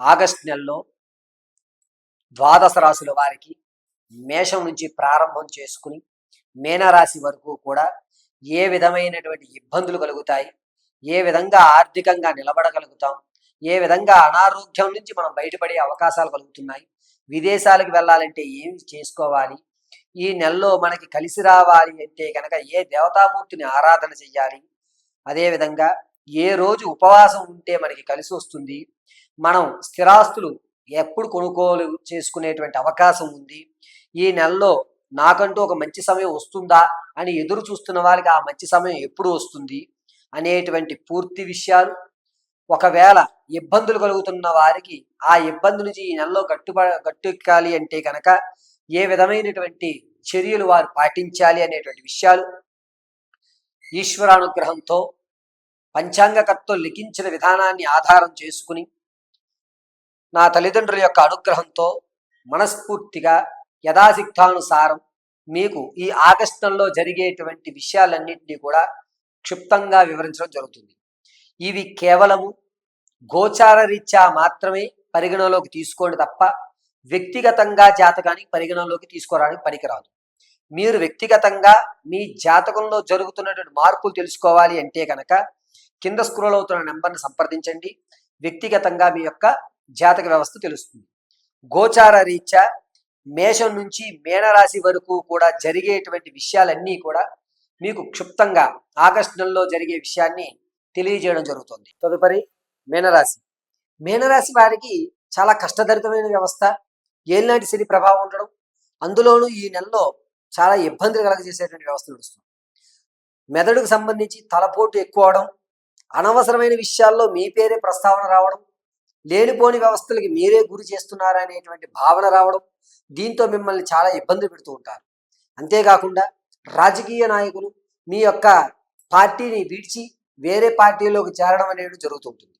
August నెలలో ద్వాదశ రాశుల వారికి మేషం నుంచి ప్రారంభం చేసుకుని మీనరాశి వరకు కూడా ఏ విధమైనటువంటి ఇబ్బందులు కలుగుతాయి ఏ విధంగా ఆర్థికంగా నిలబడగలుగుతాం ఏ విధంగా అనారోగ్యం నుంచి మనం బయటపడే అవకాశాలు కలుగుతున్నాయి విదేశాలకు వెళ్ళాలంటే ఏమి చేసుకోవాలి ఈ నెలలో మనకి కలిసి రావాలి అంటే కనుక ఏ దేవతామూర్తిని ఆరాధన చెయ్యాలి అదేవిధంగా ఏ రోజు ఉపవాసం ఉంటే మనకి కలిసి వస్తుంది మనం స్థిరాస్తులు ఎప్పుడు కొనుగోలు చేసుకునేటువంటి అవకాశం ఉంది. ఈ నెలలో నాకంటూ ఒక మంచి సమయం వస్తుందా అని ఎదురు చూస్తున్న వారికి ఆ మంచి సమయం ఎప్పుడు వస్తుంది అనేటువంటి పూర్తి విషయాలు. ఒకవేళ ఇబ్బందులు కలుగుతున్న వారికి ఆ ఇబ్బంది నుంచి ఈ నెలలో గట్టుబ గట్టెక్కాలి అంటే కనుక ఏ విధమైనటువంటి చర్యలు వారు పాటించాలి అనేటువంటి విషయాలు. ఈశ్వరానుగ్రహంతో పంచాంగకర్తలు లిఖించిన విధానాన్ని ఆధారం చేసుకుని నా తల్లిదండ్రుల యొక్క అనుగ్రహంతో మనస్ఫూర్తిగా యథాసిద్ధానుసారం మీకు ఈ ఆగస్టంలో జరిగేటువంటి విషయాలన్నింటినీ కూడా క్షిప్తంగా వివరించడం జరుగుతుంది. ఇవి కేవలము గోచార రీత్యా మాత్రమే పరిగణలోకి తీసుకోండి తప్ప వ్యక్తిగతంగా జాతకానికి పరిగణలోకి తీసుకోవడానికి పనికిరాదు. మీరు వ్యక్తిగతంగా మీ జాతకంలో జరుగుతున్నటువంటి మార్పులు తెలుసుకోవాలి అంటే కనుక కింద స్క్రోల్ అవుతున్న నెంబర్ని సంప్రదించండి. వ్యక్తిగతంగా మీ యొక్క జాతక వ్యవస్థ తెలుస్తుంది. గోచార రీత్యా మేషం నుంచి మేనరాశి వరకు కూడా జరిగేటువంటి విషయాలన్నీ కూడా మీకు క్షుప్తంగా ఆగస్టు నెలలో జరిగే విషయాన్ని తెలియజేయడం జరుగుతుంది. తదుపరి మీనరాశి. మీనరాశి వారికి చాలా కష్టదరితమైన వ్యవస్థ. ఏలినాటి శని ప్రభావం ఉండడం అందులోనూ ఈ నెలలో చాలా ఇబ్బందులు కలగజేసేటువంటి వ్యవస్థ నడుస్తుంది. మెదడుకు సంబంధించి తలపోటు ఎక్కువ అవడం అనవసరమైన విషయాల్లో మీ పేరే ప్రస్తావన రావడం లేనిపోని వ్యవస్థలకి మీరే గురి చేస్తున్నారనేటువంటి భావన రావడం దీంతో మిమ్మల్ని చాలా ఇబ్బంది పెడుతూ ఉంటారు. అంతేకాకుండా రాజకీయ నాయకులు మీ యొక్క పార్టీని విడిచి వేరే పార్టీలోకి చేరడం అనేది జరుగుతుంటుంది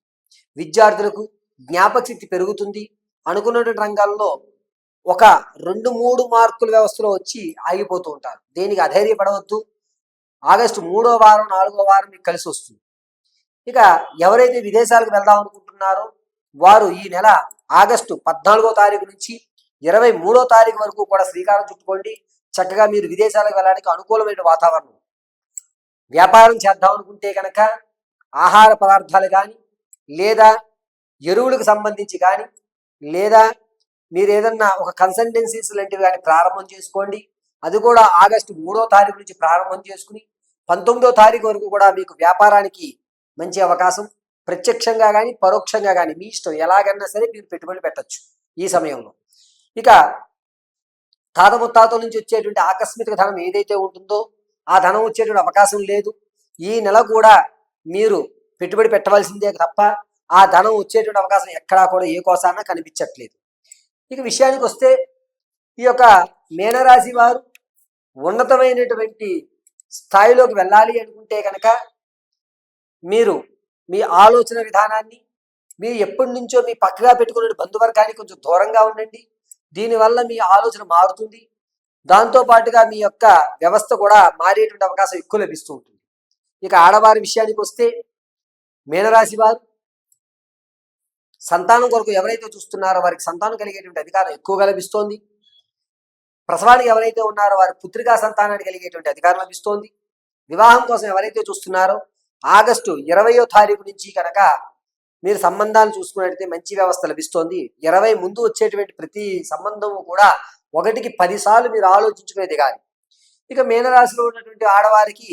విద్యార్థులకు జ్ఞాపక శక్తి పెరుగుతుంది. అనుకున్నటువంటి రంగాల్లో ఒక రెండు మూడు మార్కుల వ్యవస్థలో వచ్చి ఆగిపోతూ ఉంటారు. దేనికి అధైర్యపడవద్దు. ఆగస్టు మూడో వారం నాలుగో వారం మీకు కలిసి వస్తుంది. ఇక ఎవరైతే విదేశాలకు వెళ్దాం అనుకుంటున్నారో వారు ఈ నెల ఆగస్టు పద్నాలుగో తారీఖు నుంచి ఇరవై మూడో తారీఖు వరకు కూడా శ్రీకారం చుట్టుకోండి. చక్కగా మీరు విదేశాలకు వెళ్ళడానికి అనుకూలమైన వాతావరణం. వ్యాపారం చేద్దాం అనుకుంటే కనుక ఆహార పదార్థాలు కానీ లేదా ఎరువులకు సంబంధించి కానీ లేదా మీరు ఏదన్నా ఒక కన్సల్టెన్సీస్ లాంటివి కానీ ప్రారంభం చేసుకోండి. అది కూడా ఆగస్టు మూడో తారీఖు నుంచి ప్రారంభం చేసుకుని పంతొమ్మిదో తారీఖు వరకు కూడా మీకు వ్యాపారానికి మంచి అవకాశం ప్రత్యక్షంగా కానీ పరోక్షంగా కానీ మీ ఇష్టం ఎలాగన్నా సరే మీరు పెట్టుబడి పెట్టచ్చు ఈ సమయంలో. ఇక తాత ముత్తాతల నుంచి వచ్చేటువంటి ఆకస్మిక ధనం ఏదైతే ఉంటుందో ఆ ధనం వచ్చేటువంటి అవకాశం లేదు. ఈ నెల కూడా మీరు పెట్టుబడి పెట్టవలసిందే తప్ప ఆ ధనం వచ్చేటువంటి అవకాశం ఎక్కడా కూడా ఏ కోసాన కనిపించట్లేదు. ఇక విషయానికి వస్తే ఈ యొక్క మీనరాశి వారు ఉన్నతమైనటువంటి స్థాయిలోకి వెళ్ళాలి అనుకుంటే కనుక మీరు మీ ఆలోచన విధానాన్ని మీరు ఎప్పటి నుంచో మీ పక్కగా పెట్టుకునే బంధువర్గానికి కొంచెం దూరంగా ఉండండి. దీనివల్ల మీ ఆలోచన మారుతుంది. దాంతో పాటుగా మీ యొక్క వ్యవస్థ కూడా మారేటువంటి అవకాశం ఎక్కువ లభిస్తూ ఉంటుంది. ఇక ఆడవారి విషయానికి వస్తే మీనరాశి వారు సంతానం కొరకు ఎవరైతే చూస్తున్నారో వారికి సంతానం కలిగేటువంటి అధికారం ఎక్కువగా లభిస్తోంది. ప్రసవానికి ఎవరైతే ఉన్నారో వారి పుత్రికా సంతానానికి కలిగేటువంటి అధికారం లభిస్తోంది. వివాహం కోసం ఎవరైతే చూస్తున్నారో ఆగస్టు ఇరవయో తారీఖు నుంచి కనుక మీరు సంబంధాలు చూసుకున్నట్లయితే మంచి వ్యవస్థ లభిస్తోంది. ఇరవై ముందు వచ్చేటువంటి ప్రతి సంబంధము కూడా ఒకటికి పదిసార్లు మీరు ఆలోచించుకునేది కానీ ఇక మీనరాశిలో ఉన్నటువంటి ఆడవారికి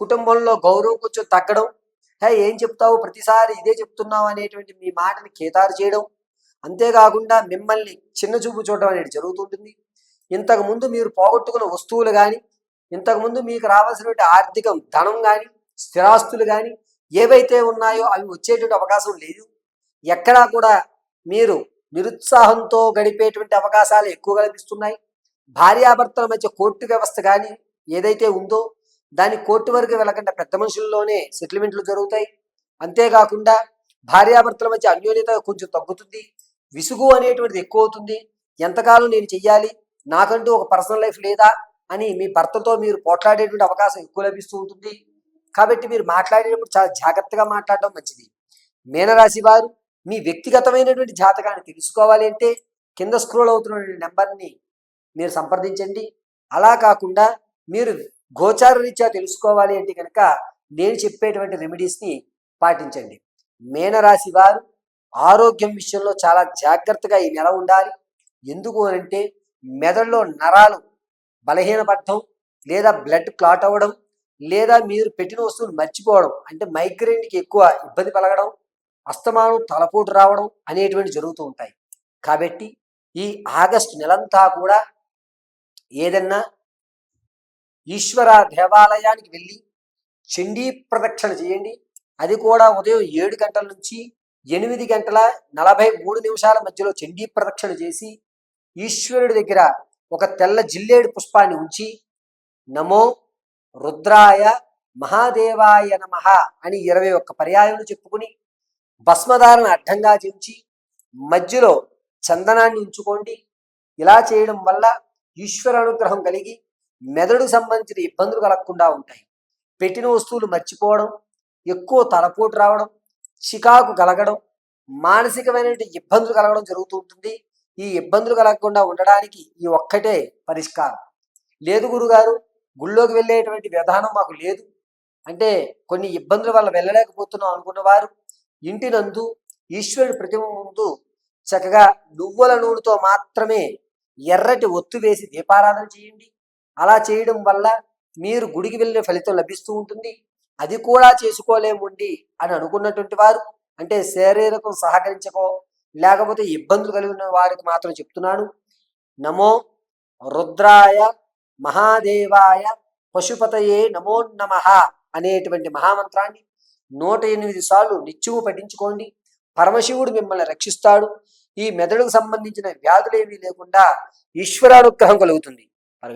కుటుంబంలో గౌరవం కొంచెం తగ్గడం హే ఏం చెప్తావు? ప్రతిసారి ఇదే చెప్తున్నావు అనేటువంటి మీ మాటని కేతారు చేయడం. అంతేకాకుండా మిమ్మల్ని చిన్న చూపు చూడడం అనేది జరుగుతుంటుంది. ఇంతకు ముందు మీరు పోగొట్టుకున్న వస్తువులు కానీ ఇంతకుముందు మీకు రావాల్సినటువంటి ఆర్థికం ధనం కానీ స్థిరాస్తులు కానీ ఏవైతే ఉన్నాయో అవి వచ్చేటువంటి అవకాశం లేదు. ఎక్కడా కూడా మీరు నిరుత్సాహంతో గడిపేటువంటి అవకాశాలు ఎక్కువ కనిపిస్తున్నాయి. భార్యాభర్తల మధ్య కోర్టు వ్యవస్థ కానీ ఏదైతే ఉందో దాని కోర్టు వరకు వెళ్ళకుండా పెద్ద మనుషుల్లోనే సెటిల్మెంట్లు జరుగుతాయి. అంతేకాకుండా భార్యాభర్తల మధ్య అన్యోన్యత కొంచెం తగ్గుతుంది. విసుగు అనేటువంటిది ఎక్కువ అవుతుంది. ఎంతకాలం నేను చెయ్యాలి? నాకంటూ ఒక పర్సనల్ లైఫ్ లేదా? అని మీ భర్తతో మీరు పోట్లాడేటువంటి అవకాశం ఎక్కువ లభిస్తూ ఉంటుంది. కాబట్టి మీరు మాట్లాడేటప్పుడు చాలా జాగ్రత్తగా మాట్లాడడం మంచిది. మీనరాశి వారు మీ వ్యక్తిగతమైనటువంటి జాతకాన్ని తెలుసుకోవాలి అంటే కింద స్క్రోల్ అవుతున్న నెంబర్ని మీరు సంప్రదించండి. అలా కాకుండా మీరు గోచార రీత్యా తెలుసుకోవాలి అంటే కనుక నేను చెప్పేటువంటి రెమెడీస్ని పాటించండి. మీనరాశి వారు ఆరోగ్యం విషయంలో చాలా జాగ్రత్తగా ఈ నెల ఉండాలి. ఎందుకు అంటే మెదడులో నరాలు బలహీనపడటం లేదా బ్లడ్ క్లాట్ అవ్వడం లేదా మీరు పెట్టిన వస్తువులు మర్చిపోవడం అంటే మైగ్రేన్కి ఎక్కువ ఇబ్బంది కలగడం అస్తమానం తలపోటు రావడం అనేటువంటి జరుగుతూ ఉంటాయి. కాబట్టి ఈ ఆగస్టు నెలంతా కూడా ఏదన్నా ఈశ్వర దేవాలయానికి వెళ్ళి చండీ ప్రదక్షిణ చేయండి. అది కూడా ఉదయం ఏడు గంటల నుంచి ఎనిమిది గంటల నలభై మూడు నిమిషాల మధ్యలో చండీ ప్రదక్షిణ చేసి ఈశ్వరుడి దగ్గర ఒక తెల్ల జిల్లేడు పుష్పాన్ని ఉంచి నమో రుద్రాయ మహాదేవాయ నమ అని ఇరవై ఒక్క పర్యాయములు చెప్పుకుని భస్మధారణ అడ్డంగా చేయించి మధ్యలో చందనాన్ని ఉంచుకోండి. ఇలా చేయడం వల్ల ఈశ్వర అనుగ్రహం కలిగి మెదడు సంబంధించిన ఇబ్బందులు కలగకుండా ఉంటాయి. పెట్టిన వస్తువులు మర్చిపోవడం ఎక్కువ తలపోటు రావడం చికాకు కలగడం మానసికమైనటువంటి ఇబ్బందులు కలగడం జరుగుతూ ఉంటుంది. ఈ ఇబ్బందులు కలగకుండా ఉండడానికి ఈ ఒక్కటే పరిష్కారం. లేదు గురుగారు గుళ్ళోకి వెళ్ళేటువంటి విధానం మాకు లేదు. అంటే కొన్ని ఇబ్బందుల వల్ల వెళ్ళలేకపోతున్నాం అనుకున్న వారు ఇంటి ఈశ్వరుడి ప్రతిమ ముందు చక్కగా నువ్వుల నూనెతో మాత్రమే ఎర్రటి ఒత్తు వేసి దీపారాధన చేయండి. అలా చేయడం వల్ల మీరు గుడికి వెళ్ళిన ఫలితం లభిస్తూ ఉంటుంది. అది కూడా చేసుకోలేముండి అని అనుకున్నటువంటి వారు అంటే శారీరకం సహకరించకో లేకపోతే ఇబ్బందులు కలిగిన వారికి మాత్రం చెప్తున్నాను. నమో రుద్రాయ మహాదేవాయ పశుపతయే నమో నమ అనేటువంటి మహామంత్రాన్ని నూట ఎనిమిది సార్లు నిత్యము పఠించుకోండి. పరమశివుడు మిమ్మల్ని రక్షిస్తాడు. ఈ మెదడుకు సంబంధించిన వ్యాధులేమీ లేకుండా ఈశ్వరానుగ్రహం కలుగుతుంది.